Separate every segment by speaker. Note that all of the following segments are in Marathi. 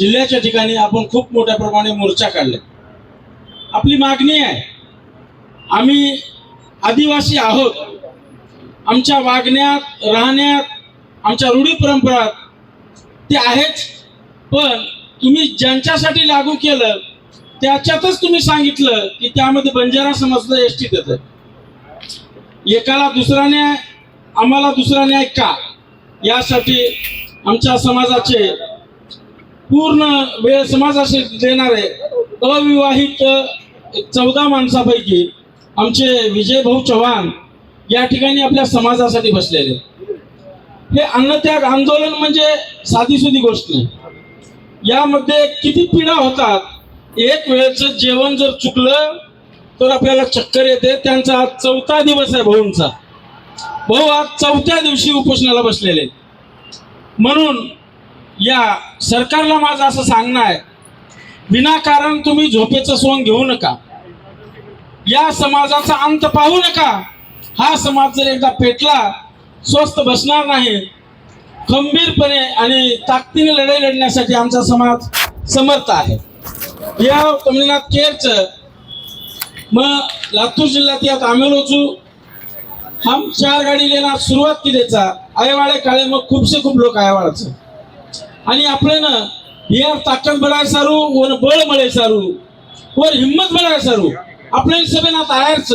Speaker 1: जिल्ह्याच्या ठिकाणी आपण खूप मोठ्या प्रमाणे मोर्चा काढले. आपली मागणी आहे. आम्ही आदिवासी आहोत. आमच्या वागण्यात राहण्यात आमच्या रूढी परंपरात ते आहेच पण तुम्ही ज्यांच्यासाठी लागू केलं त्याच्यातच तुम्ही सांगितलं की त्यामध्ये बंजारा समजलं एस टी देत एकाला दुसरा न्याय आम्हाला दुसरा न्याय का? यासाठी आमच्या समाजाचे पूर्ण वेळ समाजाशी देणारे अविवाहित चौदा माणसापैकी आमचे विजय भाऊ चव्हाण या ठिकाणी आपल्या समाजासाठी बसलेले. हे अन्नत्याग आंदोलन म्हणजे साधीसुधी गोष्ट नाही. यामध्ये किती पिढा होतात एक वेळेचं जेवण जर चुकलं तर आपल्याला चक्कर येते. त्यांचा आज चौथा दिवस आहे भाऊंचा. भाऊ आज चौथ्या दिवशी उपोषणाला बसलेले म्हणून या सरकारला माझं असं सांगणं आहे. विनाकारण तुम्ही झोपेचं सोंग घेऊ नका. या समाजाचा अंत पाहू नका. हा समाज जर एकदा पेटला स्वस्त बसणार नाही. खंबीरपणे आणि ताकदीने लढाई लढण्यासाठी आमचा समाज समर्थ आहे. या तमिळनाथ केरचं मग लातूर जिल्ह्यात यात आमेलोचू हम चार गाडी लेना सुरुवात केलीचा. आयवाळे काळे मग खूपसे खूप लोक आयवाळाचं. आणि आपले ना यार ताकद बळाय सारू वर बळ मळे सारू. वर हिम्मत बळाय सारू. आपले सभे ना तयारच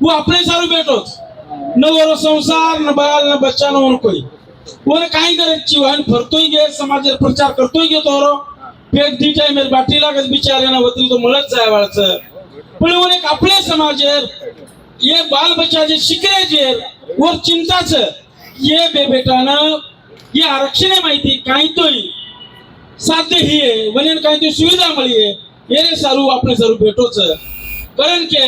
Speaker 1: वो आपले सारू भेटोच. न वर संसार न बाल न बच्चा न वर कोई वर काही करायची आणि फरतोय गे समाजात प्रचार करतोय गे तो पेट दी टाइम बाटी लागत बिचारे ना होती तो मळत जाय वाळच पण वर एक आपले समाजेर ये बाल बच्चा जे शिकले जे वर चिंताच. ये बे बेटानं आरक्षण आहे माहिती काही तोय साध्य ही आहे वनेन काही ती सुविधा मळी आहे ये रे सारू आपले सारू भेटोच कारण के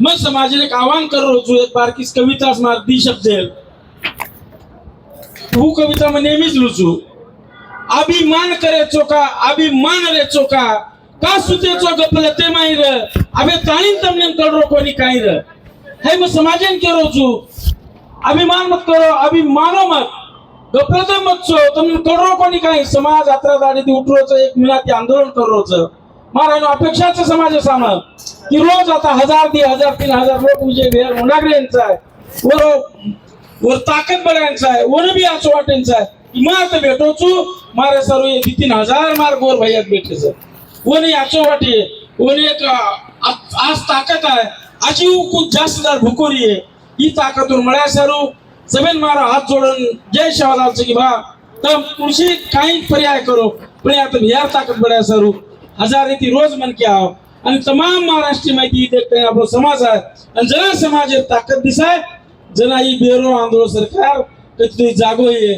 Speaker 1: मग समाजाने एक आव्हान करो जो एक बारकीस कविता असणार दी शब्द હું કવિતામાં નેમી જ લઉં છું અભિમાન કરે ચોકા અભિમાન રે ચોકા કા સુતે ચો ગપલે તે માઈ રે હવે તાણી તમને કડરો કોની કાઈ રે હે હું સમાજન કેરો છું અભિમાન મત કરો અભિમાનો મત ગભરો મત છો તમે કરો કોની કઈ સમાજ આત્રા દાડીથી ઉઠરો છો એક મહિનાથી આંદોલન કરો છો મારા એનો અપેક્ષા છે સમાજ સામે કે आता हजार दी हजार तीन हजार लोक विजय भेर मुंडागरे यांचा आहे. वर वर ताकद बळ यांचा आहे. वर बी असं वाटेंचा आहे. मग आता भेटो चू मारे सर्व तीन हजार मार गोर भैयात भेटले सर वन वाटे. वन एक आज ताकद आहे. अशी खूप जास्त भुकोरी आहे ही ताकद मळ्या सारू. जमीन मारा हात जोडून जय शिवालालचं की बा. तर तुळशी काही पर्याय करो. पण आता बिहार ताकद बड्या सरू. हजार ती रोज मन की आव आणि तमाम महाराष्ट्री माहिती देखते आपला समाज आहे. आणि जना समाज ताकद दिसाय. जना ही बेरो आंदोलन सरकार कधी जागो ये